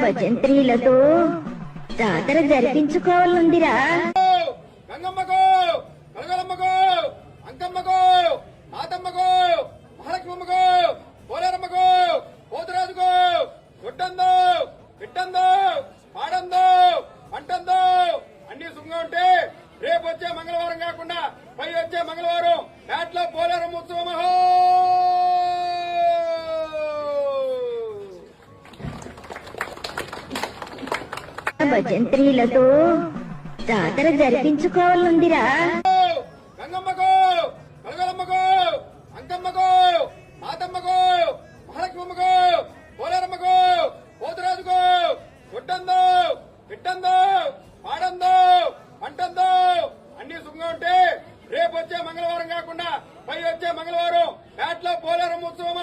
భజంత్రీలతో జాతర జరిపించుకోవాలందిరా. గంగమ్మకు కలగలమ్మకు అంకమ్మకు నాతమ్మకు మహాలక్ష్మమ్మకు పోలేరమ్మకు పోతురాజుకు గుడ్డందు బిడ్డందు అన్ని సుఖంగా ఉంటే రేపు వచ్చే మంగళవారం కాకుండా పై వచ్చే మంగళవారం పేటలో పోలేరమ్మ ఉత్సవం భజంత్రీలతో జాతర జరిపించుకోవాలందిరా. మాతమ్మకు అన్ని సుఖంగా ఉంటే రేపు వచ్చే మంగళవారం కాకుండా పై వచ్చే మంగళవారం బ్యాట్లో పోలేరం ఉత్సవం